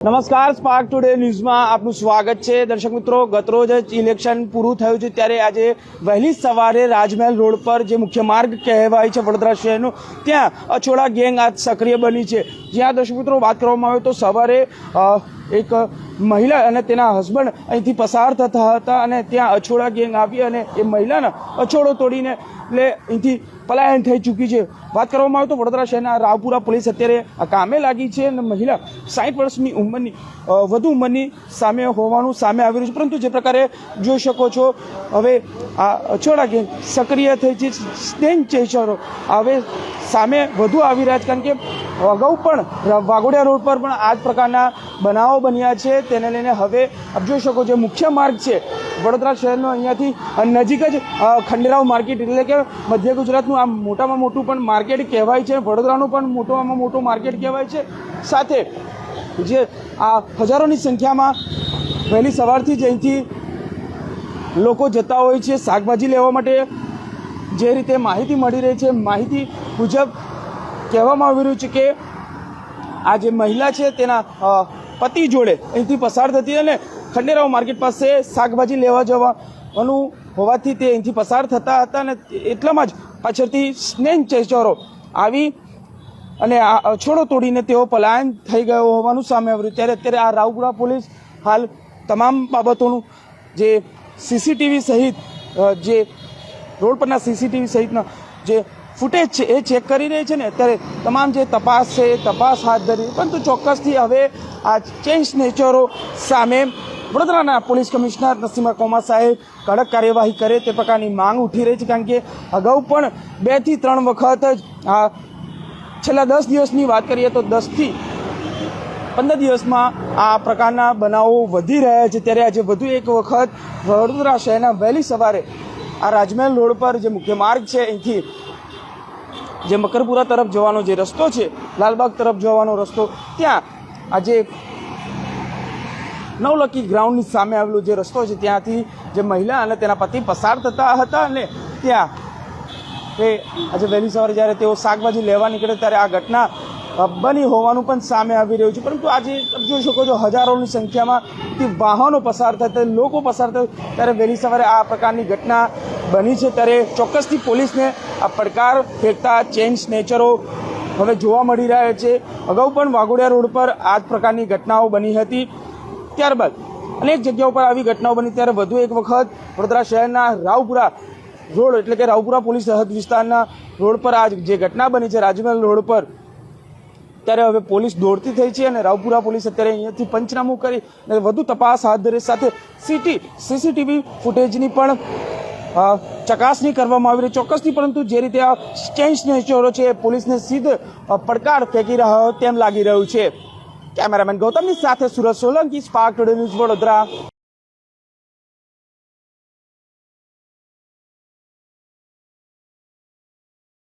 નમસ્કાર spark today ન્યૂઝમાં આપનું સ્વાગત છે. દર્શક મિત્રો, ગતરોજ જ ઇલેક્શન પૂરું થયું છે, ત્યારે આજે વહેલી સવારે રાજમહેલ રોડ પર જે મુખ્ય માર્ગ કહેવાય છે, વડોદરા શહેરનો, ત્યાં અછોડા ગેંગ આજ સક્રિય બની છે. જ્યાં દર્શક મિત્રો, વાત કરવામાં આવે તો સવારે એક મહિલા અને તેના હસબન્ડ અહીંથી પસાર થતા હતા અને ત્યાં અછોડા ગેંગ આવી અને એ મહિલાના અછોડો તોડીને એટલે અહીંથી પલાયન થઈ ચૂકી છે. વાત કરવામાં આવે તો વડોદરા શહેરના રાવપુરા પોલીસ અત્યારે કામે લાગી છે અને મહિલા સાઠ વર્ષની ઉંમરની વધુ ઉંમરની સામે હોવાનું સામે આવી રહ્યું છે. પરંતુ જે પ્રકારે જોઈ શકો છો, હવે આ અછોડા ગેંગ સક્રિય થઈ છે. સ્નેન ચેસરો હવે સામે વધુ આવી રહ્યા છે. કારણ કે અગાઉ પણ વાઘોડિયા રોડ પર પણ આ જ પ્રકારના બનાવો બન્યા છે. તેને લઈને હવે આપ જોઈ શકો છો મુખ્ય માર્ગ છે વડોદરા શહેરનો અહીંયાથી નજીક જ ખંડેરાવ માર્કેટ એટલે કે મધ્ય ગુજરાતનું આ મોટામાં મોટું પણ માર્કેટ કહેવાય છે, વડોદરાનું પણ મોટામાં મોટું માર્કેટ કહેવાય છે. સાથે જે આ હજારોની સંખ્યામાં વહેલી સવારથી જ અહીંથી લોકો જતા હોય છે, શાકભાજી લેવા માટે જે રીતે માહિતી મળી રહી છે, માહિતી મુજબ કહેવામાં આવી રહ્યું છે કે આ જે મહિલા છે તેના પતિ જોડે અહીંથી પસાર થતી અને ખંડેરાવ માર્કેટ પાસે શાકભાજી લેવા જવાનું હોવાથી તે અહીંથી પસાર થતા હતા અને એટલામાં જ પાછળથી સ્નેન ચેચરો આવી અને આ અછોડો તોડીને તેઓ પલાયન થઈ ગયો હોવાનું સામે આવ્યું. ત્યારે અત્યારે આ રાવપુરા પોલીસ હાલ તમામ બાબતોનું જે સીસીટીવી સહિત જે રોડ પરના સીસીટીવી સહિતના જે ફૂટેજ છે, એ ચેક કરી રહી છે ને, અત્યારે તમામ જે તપાસ છે, એ તપાસ હાથ ધરી પરંતુ ચોક્કસથી હવે આ ચેન્જ નેચરો સામે વડોદરાના પોલીસ કમિશનર નસીમા કોમા સાહેબ કડક કાર્યવાહી કરે તે પ્રકારની માંગ ઉઠી રહી છે, કારણ કે અગાઉ પણ બેથી ત્રણ વખત જ આ છેલ્લા દસ દિવસની વાત કરીએ તો દસથી પંદર દિવસમાં આ પ્રકારના બનાવો વધી રહ્યા છે. ત્યારે આજે વધુ એક વખત વડોદરા શહેરના વહેલી સવારે આ રાજમહેલ રોડ પર જે મુખ્ય માર્ગ છે, અહીંથી જે મકરપુરા તરફ જવાનો જે રસ્તો છે, લાલબાગ તરફ જવાનો રસ્તો, ત્યાં આજે નવલકી ગ્રાઉન્ડની સામે આવેલો જે રસ્તો છે, ત્યાંથી જે મહિલા અને તેના પતિ પસાર થતા હતા અને ત્યાં એ આજે વહેલી સવારે જ્યારે તેઓ શાકભાજી લેવા નીકળે ત્યારે આ ઘટના બની હોવાનું પણ સામે આવી રહ્યું છે. પરંતુ આજે તમે જોઈ શકો છો, હજારોની સંખ્યામાં તે વાહનો પસાર થાય લોકો પસાર થાય ત્યારે વહેલી સવારે આ પ્રકારની ઘટના બની છે ત્યારે ચોક્કસથી પોલીસને આ પડકાર ફેંકતા ચેન્જ સ્નેચરો હવે જોવા મળી રહ્યા છે. અગાઉ પણ વાઘોડિયા રોડ પર આ જ પ્રકારની ઘટનાઓ બની હતી. ત્યારબાદ અનેક જગ્યાઓ પર આવી ઘટનાઓ બની. ત્યારે વધુ એક વખત વડોદરા શહેરના રાવપુરા રોડ એટલે કે રાવપુરા પોલીસ હદ વિસ્તારના રોડ પર આ જે ઘટના બની છે રાજમહેલ રોડ પર, ત્યારે હવે પોલીસ દોડતી થઈ છે અને રાવપુરા પોલીસ અત્યારે અહીંયાથી પંચનામું કરી અને વધુ તપાસ હાથ ધરી સાથે સીટી, સીસીટીવી ફૂટેજની પણ ચકાસણી કરવામાં આવી રહી, ચોક્કસથી, પરંતુ જે રીતે આ સ્ટેન્સ નેચરો છે, એ પોલીસને સીધ પડકાર ફેંકી રહ્યો તેમ લાગી રહ્યું છે. કેમેરામેન ગૌતમની સાથે સુરત સોલંકી સ્પાર્ક ન્યૂઝ વડોદરા.